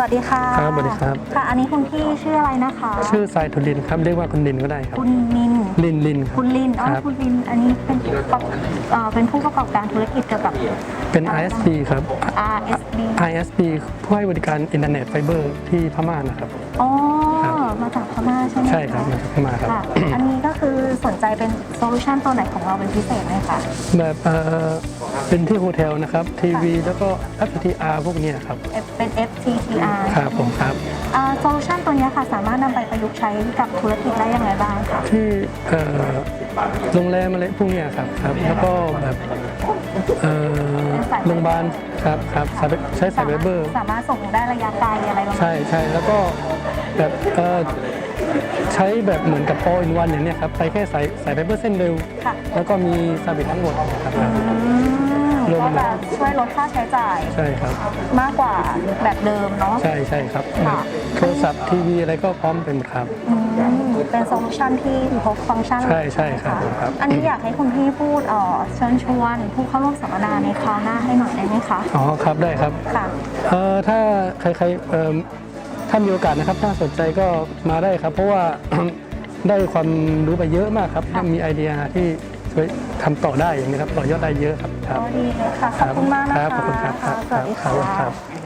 สวัสดีค่ะครับสวัสดีครับ ค่ะ อันนี้คุณพี่ชื่ออะไรนะคะ ชื่อสายทุลินครับเรียกว่าคุณลินก็ได้ครับ คุณนินลินลินครับคุณลินอ๋อครับคุณลิน อันนี้เป็นประเอ่อเป็นผู้ประกอบการธุรกิจเกี่ยวกับ เป็น ISP ครับ RSB ISP ผู้ให้บริการอินเทอร์เน็ตไฟเบอร์ที่พม่านะครับ อ๋อครับมาจากพม่าใช่ไหมะใช่ครับมาจากพม่าครับ ค่ะ อันนี้ก็คือสนใจเป็นโซลูชันตัวไหนของเราเป็นพิเศษไหมคะ แบบเอ่อ เป็นที่โฮเทลนะครับ ทีวีแล้วก็ FTR พวกเนี้ยครับเป็น FTTR ครับผมครับ โซลูชันตัวเนี้ยค่ะ สามารถนำไปประยุกต์ใช้กับธุรกิจได้ยังไงบ้างคะที่เอ่อโรงแรมอะไรพวกเนี้ยครับครับ แล้วก็แบบเอ่อโรงพยาบาลครับครับสายใช้สายไฟเบอร์ สามารถส่งได้ระยะไกลอะไรประมาณใช่ใช่แล้วก็แบบเอ่อใช้แบบเหมือนกับ all in one อย่างเนี้ยครับ ไปแค่สายสายไฟเบอร์เส้นเร็วค่ะแล้วก็มีซาบิทั้งหมดนะครับ อืมรวม ก็จะช่วยลดค่าใช้จ่ายใช่ครับ มากกว่าแบบเดิมเนาะ ใช่ใช่ครับค่ะ โทรศัพท์ทีวีอะไรก็พร้อมเป็นหมดครับ อืมเป็นโซลูชันที่ครบฟังก์ชันใช่ใช่ครับเลยครับ อันนี้อยากให้คุณพี่พูดเอ่อเชิญชวนผู้เข้าร่วมสัมมนาในคราวหน้าให้หน่อยได้ไหมคะ อ๋อครับได้ครับ ค่ะ เอ่อถ้าใครๆเอ่อถ้ามีโอกาสนะครับ ถ้าสนใจก็มาได้ครับ เพราะว่า ได้ความรู้ไปเยอะมากครับค่ะมีไอเดียที่ช่วยทำต่อได้อย่างนี้ครับต่อยอดได้เยอะครับครัก็บดีเลยค่ะ ขอบคุณมากนะคะครับขอบคุณครับะสวัสดีครับค่ะครับ